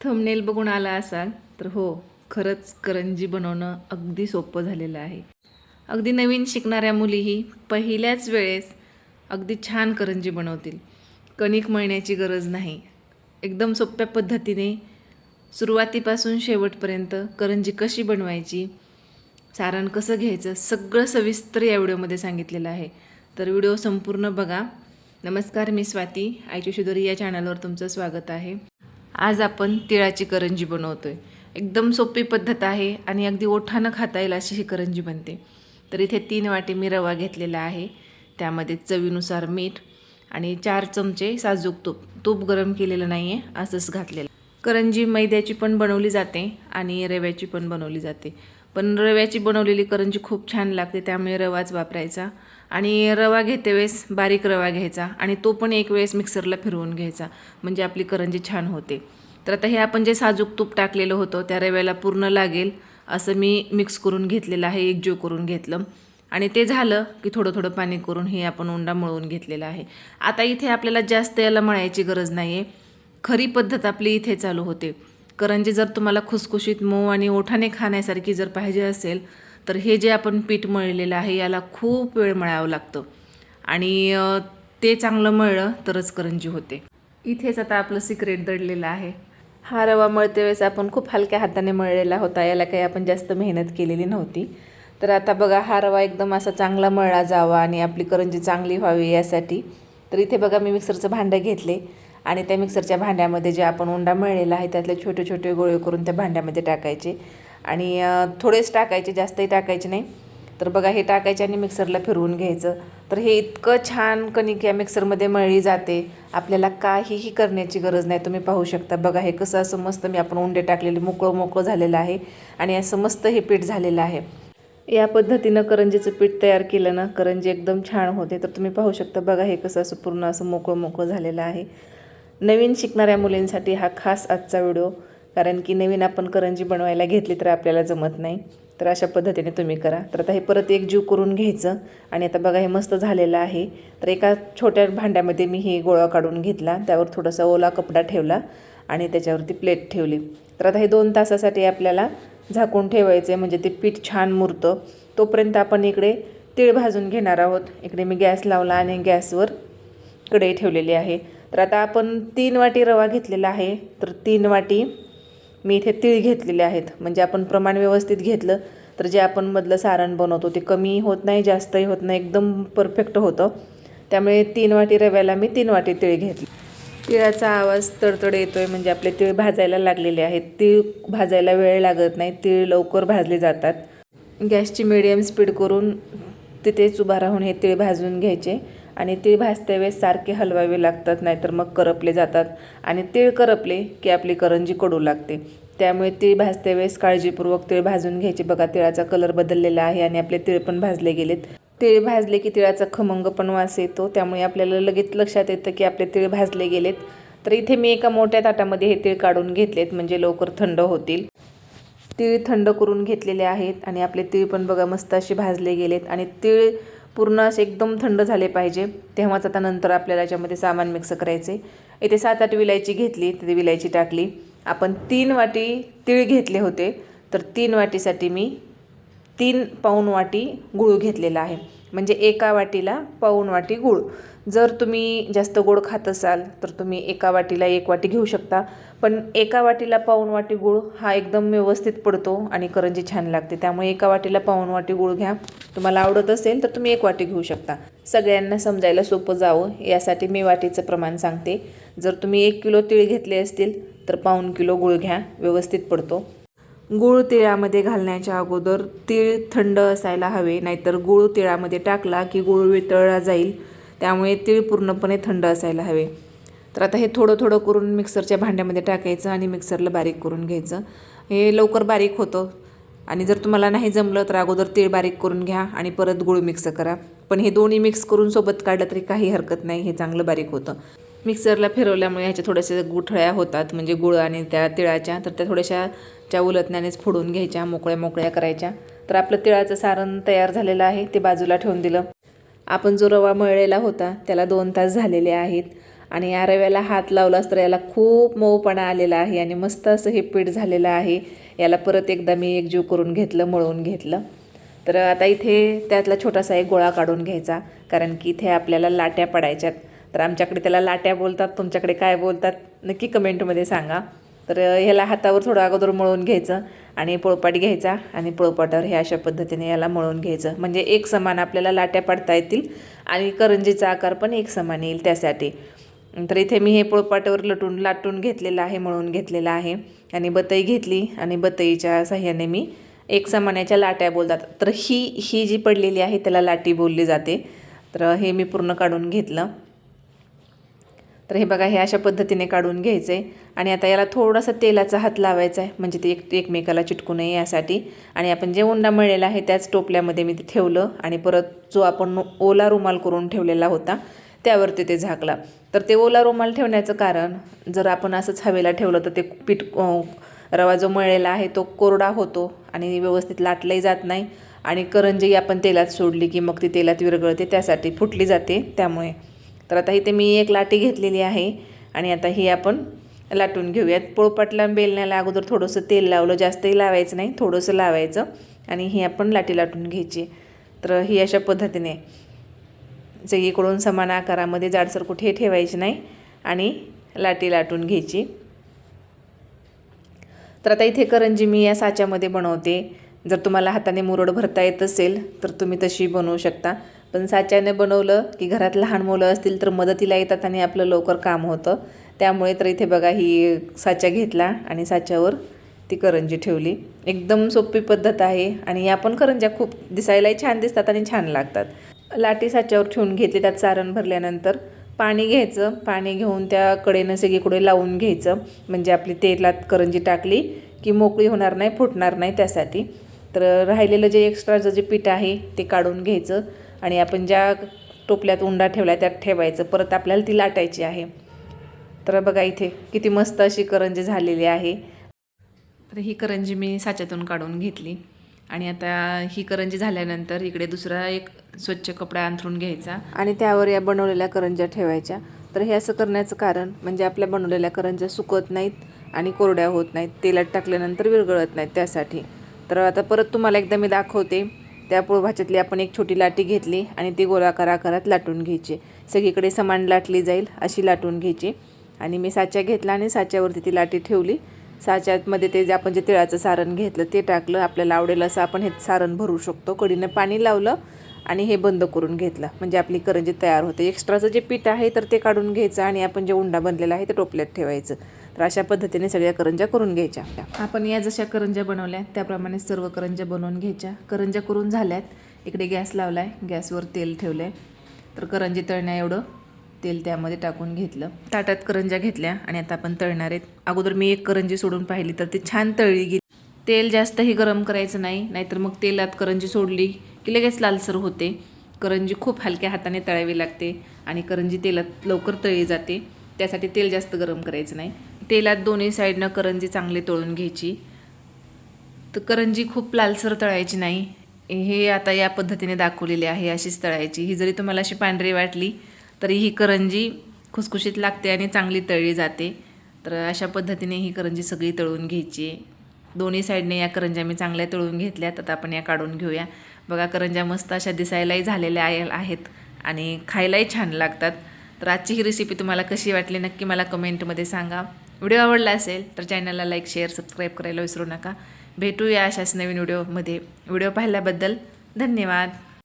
Thumbnail बघून आला असाल तर हो खरंच करंजी बनवणं अगदी सोपं झालेलं आहे. अगदी नवीन शिकणाऱ्या मुलीही पहिल्याच वेळेस अगदी छान करंजी बनवतील. कणिक मळण्याची गरज नाही. एकदम सोप्या पद्धतीने सुरुवातीपासून शेवटपर्यंत करंजी कशी बनवायची सारण कसं घ्यायचं सगळं सविस्तर या व्हिडिओमध्ये सांगितलेलं आहे. तर व्हिडिओ संपूर्ण बघा. नमस्कार मी स्वाती. आयची शुदरी या चॅनलवर तुमचं स्वागत आहे. आज आपण तिळाची करंजी बनवतो आहे एकदम सोपी पद्धत आहे आणि अगदी ओठानं खाता येईल अशी ही करंजी बनते. तर इथे तीन वाटी मी रवा घेतलेला आहे. त्यामध्ये चवीनुसार मीठ आणि चार चमचे साजूक तूप. तूप गरम केलेलं नाही आहे असंच घातलेलं. करंजी मैद्याची पण बनवली जाते आणि रव्याची पण बनवली जाते. पण रव्याची बनवलेली करंजी खूप छान लागते त्यामुळे रवाच वापरायचा. आणि रवा घेते वेळेस बारीक रवा घ्यायचा आणि तो पण एक वेळेस मिक्सरला फिरवून घ्यायचा म्हणजे आपली करंजी छान होते. तर आता हे आपण जे साजूक तूप टाकलेलं होतं त्या रव्याला पूर्ण लागेल असं मी मिक्स करून घेतलेलं आहे एकजीव करून घेतलं. आणि ते झालं की थोडं थोडं पाणी करून हे आपण उंडा मळून घेतलेला आहे. आता इथे आपल्याला जास्त याला मळायची गरज नाही आहे खरी पद्धत आपली इथे चालू होते. करंजी जर तुम्हाला खुसखुशीत मऊ आणि ओठाने खाण्यासारखी जर पाहिजे असेल तर हे जे आपण पीठ मळलेलं आहे याला खूप वेळ मळावं लागतं. आणि ते चांगलं मळलं तरच करंजी होते. इथेच आता आपलं सिक्रेट दडलेलं आहे. हा रवा मळते वेळेस आपण खूप हलक्या हाताने मळलेला होता याला काही आपण जास्त मेहनत केलेली नव्हती. तर आता बघा हा रवा एकदम असा चांगला मळला जावा आणि आपली करंजी चांगली व्हावी यासाठी. तर इथे बघा मी मिक्सरचं भांडं घेतले. आणि त्या मिक्सरच्या भांड्यामध्ये जे आपण उंडा मळलेला आहे त्यातले छोटे छोटे गोळे करून त्या भांड्यामध्ये टाकायचे. आणि थोडेच टाकायचे जास्तही टाकायचे नाही. तर बघा हे टाकायचे आणि मिक्सरला फिरवून घ्यायचं. तर हे इतकं छान कणिक या मिक्सरमध्ये मळली जाते. आपल्याला काहीही करण्याची गरज नाही तुम्ही पाहू शकता. बघा हे कसं असं मस्त मी आपण उंडे टाकलेले मोकळं मोकळं झालेलं आहे. आणि असं मस्त हे पीठ झालेलं आहे. या पद्धतीनं करंजीचं पीठ तयार केलं ना करंजी एकदम छान होते. तर तुम्ही पाहू शकता बघा हे कसं असं पूर्ण असं मोकळं मोकळं झालेलं आहे. नवीन शिकणाऱ्या मुलींसाठी हा खास आजचा व्हिडिओ कारण की नवीन आपण करंजी बनवायला घेतली तर आपल्याला जमत नाही. तर अशा पद्धतीने तुम्ही करा. तर आता हे परत एक जीव करून घ्यायचं आणि आता बघा हे मस्त झालेलं आहे. तर एका छोट्या भांड्यामध्ये मी हे गोळा काढून घेतला. त्यावर थोडासा ओला कपडा ठेवला आणि त्याच्यावरती प्लेट ठेवली. तर आता हे दोन तासासाठी आपल्याला झाकून ठेवायचं आहे म्हणजे ते पीठ छान मुरतं. तोपर्यंत आपण इकडे तीळ भाजून घेणार आहोत. इकडे मी गॅस लावला आणि गॅसवर कढई ठेवलेली आहे. तर आता आपण तीन वाटी रवा घेतलेला आहे. तर तीन वाटी मी इथे तीळ घेतलेले आहेत. म्हणजे आपण प्रमाण व्यवस्थित घेतलं तर जे आपण मधलं सारण बनवतो ते कमी होत नाही जास्तही होत नाही एकदम परफेक्ट होतं. त्यामुळे तीन वाटी रव्याला मी तीन वाटी तीळ घेतली. तिळाचा आवाज तडतड येतो आहे म्हणजे आपले तीळ भाजायला लागलेले आहेत. तीळ भाजायला वेळ लागत नाही तीळ लवकर भाजले जातात. गॅसची मिडियम स्पीड करून तिथेच उभा राहून हे तीळ भाजून घ्यायचे. आणि तीळ भाजते वेळेस सारखे हलवावे लागतात नाहीतर मग करपले जातात. आणि तीळ करपले की आपली करंजी कडू लागते. त्यामुळे तीळ भाजते वेळेस काळजीपूर्वक तीळ भाजून घ्यायचे. बघा तिळाचा कलर बदललेला आहे आणि आपले तीळ पण भाजले गेलेत. तीळ भाजले की तिळाचा खमंग पण वास येतो. त्यामुळे आपल्याला लगेच लक्षात येतं की आपले तीळ भाजले गेलेत. तर इथे मी एका मोठ्या ताटामध्ये हे तीळ काढून घेतलेत म्हणजे लवकर थंड होतील. तीळ थंड करून घेतलेले आहेत आणि आपले तीळ पण बघा मस्त असे भाजले गेलेत आणि तीळ पूर्ण असे एकदम थंड झाले पाहिजे. तेव्हाच आता नंतर आपल्याला याच्यामध्ये सामान मिक्स करायचे इथे सात आठ विलायची घेतली तिथे विलायची टाकली. आपण तीन वाटी तीळ घेतले होते. तर तीन वाटीसाठी मी तीन पाऊण वाटी गूळ घेतलेला आहे. म्हणजे एका वाटीला पाऊण वाटी गूळ. जर तुम्ही जास्त गोड खात असाल तर तुम्ही एका वाटीला एक वाटी घेऊ शकता. पण एका वाटीला पाऊण वाटी गूळ हा एकदम व्यवस्थित पडतो आणि करंजी छान लागते. त्यामुळे एका वाटीला पाऊण वाटी गूळ घ्या. तुम्हाला आवडत असेल तर तुम्ही एक वाटी घेऊ शकता. सगळ्यांना समजायला सोपं जावं यासाठी मी वाटीचं प्रमाण सांगते. जर तुम्ही एक किलो तीळ घेतले असतील तर पाऊण किलो गूळ घ्या. व्यवस्थित पडतो. गूळ तिळामध्ये घालण्याच्या अगोदर तीळ थंड असायला हवे नाहीतर गूळ तिळामध्ये टाकला की गूळ वितळला जाईल. त्यामुळे तीळ पूर्णपणे थंड असायला हवे. तर आता हे थोडं थोडं करून मिक्सरच्या भांड्यामध्ये टाकायचं आणि मिक्सरला बारीक करून घ्यायचं. हे लवकर बारीक होतं. आणि जर तुम्हाला नाही जमलं तर अगोदर तीळ बारीक करून घ्या आणि परत गूळ मिक्स करा. पण हे दोन्ही मिक्स करून सोबत काढलं तरी काही हरकत नाही. हे चांगलं बारीक होतं. मिक्सरला फिरवल्यामुळे ह्याच्या थोड्याशा गुठळ्या होतात. म्हणजे गुळ आणि त्या तिळाच्या. तर त्या थोड्याशा त्या उलटण्यानेच फोडून घ्यायच्या. मोकळ्या मोकळ्या करायच्या. तर आपलं तिळाचं सारण तयार झालेलं आहे. ते बाजूला ठेवून दिलं. आपण जो रवा मळलेला होता त्याला दोन तास झालेले आहेत. आणि या रव्याला हात लावलास तर याला खूप मऊपणा आलेला आहे आणि मस्त असं हे पीठ झालेलं आहे. याला परत एकदा मी एकजीव करून घेतलं मळून घेतलं. तर आता इथे त्यातला छोटासा एक गोळा काढून घ्यायचा कारण की इथे आपल्याला लाट्या पडायच्यात. तर आमच्याकडे त्याला लाट्या बोलतात तुमच्याकडे काय बोलतात नक्की कमेंटमध्ये सांगा. तर ह्याला हातावर थोडं अगोदर मळून घ्यायचं आणि पोळपाट घ्यायचा आणि पोळपाटावर हे अशा पद्धतीने याला मळून घ्यायचं. म्हणजे एक समान आपल्याला लाट्या पाडता येतील आणि करंजीचा आकार पण एक समान येईल त्यासाठी. तर इथे मी हे पोळपाटावर लटून लाटून घेतलेलं आहे मळून घेतलेलं आहे. आणि बतई घेतली आणि बतईच्या साह्याने मी एक समान्याच्या लाट्या बोलतात. तर ही ही जी पडलेली आहे त्याला लाटी बोलली जाते. तर हे मी पूर्ण काढून घेतलं. तर हे बघा हे अशा पद्धतीने काढून घ्यायचं आहे आणि आता याला थोडासा तेलाचा हात लावायचा आहे म्हणजे ते एक एकमेकाला चिटकू नये यासाठी. आणि आपण जे उंडा मळलेला आहे त्याच टोपल्यामध्ये मी ते ठेवलं. आणि परत जो आपण ओला रुमाल करून ठेवलेला होता त्यावरती ते झाकला. तर ते ओला रुमाल ठेवण्याचं कारण जर आपण असंच हवेला ठेवलं तर ते पीठ रवा जो मळलेला आहे तो कोरडा होतो आणि व्यवस्थित लाटलाही जात नाही. आणि करंजी आपण तेलात सोडली की मग ती तेलात विरघळते त्यासाठी फुटली जाते. त्यामुळे तर आता इथे मी एक लाटी घेतलेली आहे आणि आता ही आपण लाटून घेऊयात. पोळपाटला बेलण्याला अगोदर थोडंसं तेल लावलं जास्तही लावायचं नाही थोडंसं लावायचं आणि ही आपण लाटी लाटून घ्यायची. तर ही अशा पद्धतीने सगळीकडून समान आकारामध्ये जाडसर कुठे ठेवायची नाही आणि लाटी लाटून घ्यायची. तर आता इथे करंजी मी या साच्यामध्ये बनवते. जर तुम्हाला हाताने मुरड भरता येत असेल तर तुम्ही तशी बनवू शकता. पण साच्याने बनवलं की घरात लहान मुलं असतील तर मदतीला येतात आणि आपलं लवकर काम होतं. त्यामुळे तर इथे बघा ही साच्या घेतला आणि साच्यावर ती करंजी ठेवली. एकदम सोपी पद्धत आहे आणि या पण करंज्या खूप दिसायलाही छान दिसतात आणि छान लागतात. लाटी साच्यावर ठेवून घेतली त्यात सारण भरल्यानंतर पाणी घ्यायचं. पाणी घेऊन त्या कडेनं सगळीकडे लावून घ्यायचं. म्हणजे आपली तेलात करंजी टाकली की मोकळी होणार नाही फुटणार नाही त्यासाठी. तर राहिलेलं जे एक्स्ट्राचं जे पीठ आहे ते काढून घ्यायचं. आणि आपण ज्या टोपल्यात उंडा ठेवला त्यात ठेवायचं. परत आपल्याला ती लाटायची आहे. तर बघा इथे किती मस्त अशी करंजी झालेली आहे. तर ही करंजी मी साच्यातून काढून घेतली. आणि आता ही करंजी झाल्यानंतर इकडे दुसरा एक स्वच्छ कपडा अंथरून घ्यायचा. आणि त्यावर या बनवलेल्या करंज्या ठेवायच्या. तर हे असं करण्याचं कारण म्हणजे आपल्या बनवलेल्या करंज्या सुकत नाहीत आणि कोरड्या होत नाहीत. तेलात टाकल्यानंतर विरघळत नाहीत त्यासाठी. तर आता परत तुम्हाला एकदा मी दाखवते. त्या पोळभाच्यातली आपण एक छोटी लाटी घेतली आणि ती गोलाकार आकारात लाटून घ्यायची. सगळीकडे समान लाटली जाईल अशी लाटून घ्यायची. आणि मी साच्या घेतला आणि साच्यावरती ती लाटी ठेवली. साच्यामध्ये ते जे आपण जे तिळाचं सारण घेतलं ते टाकलं. आपल्याला आवडेल असं आपण हे सारण भरू शकतो. कडीनं पाणी लावलं आणि हे बंद करून घेतलं. म्हणजे आपली करंजी तयार होते. एक्स्ट्राचं जे पीठ आहे तर ते काढून घ्यायचं आणि आपण जे उंडा बनलेला आहे ते टोपल्यात ठेवायचं. तर अशा पद्धतीने सगळ्या करंज्या करून घ्यायच्या. आपण या जशा करंज्या बनवल्या त्याप्रमाणे सर्व करंज्या बनवून घ्यायच्या. करंज्या करून झाल्यात. इकडे गॅस लावला आहे गॅसवर तेल ठेवलं आहे तर करंजी तळण्या एवढं तेल त्यामध्ये टाकून घेतलं. ताटात करंज्या घेतल्या आणि आता आपण तळणार आहेत. अगोदर मी एक करंजी सोडून पाहिली तर ती छान तळली गेली. तेल जास्तही गरम करायचं नाही नाहीतर मग तेलात करंजी सोडली की लगेच लालसर होते. करंजी खूप हलक्या हाताने तळावी लागते आणि करंजी तेलात लवकर तळली जाते. त्यासाठी तेल जास्त गरम करायचं नाही. तेलात दोन्ही साईडनं करंजी चांगली तळून घ्यायची. तर करंजी खूप लालसर तळायची नाही. हे आता या पद्धतीने दाखवलेली आहे अशीच तळायची. ही जरी तुम्हाला अशी पांढरी वाटली तरी ही करंजी खुसखुशीत लागते आणि चांगली तळली जाते. तर अशा पद्धतीने ही करंजी सगळी तळून घ्यायची. दोन्ही साईडने या करंज्या मी चांगल्या तळून घेतल्यात. आता आपण या काढून घेऊया. बघा करंज्या मस्त अशा दिसायलाही झालेल्या आहेत आणि खायलाही छान लागतात. तर आजची ही रेसिपी तुम्हाला कशी वाटली नक्की मला कमेंटमध्ये सांगा. व्हिडिओ आवडला असेल तर चॅनलला लाईक शेअर सबस्क्राईब करायला विसरू नका. भेटूया अशाच नवीन व्हिडिओमध्ये. व्हिडिओ पाहिल्याबद्दल धन्यवाद.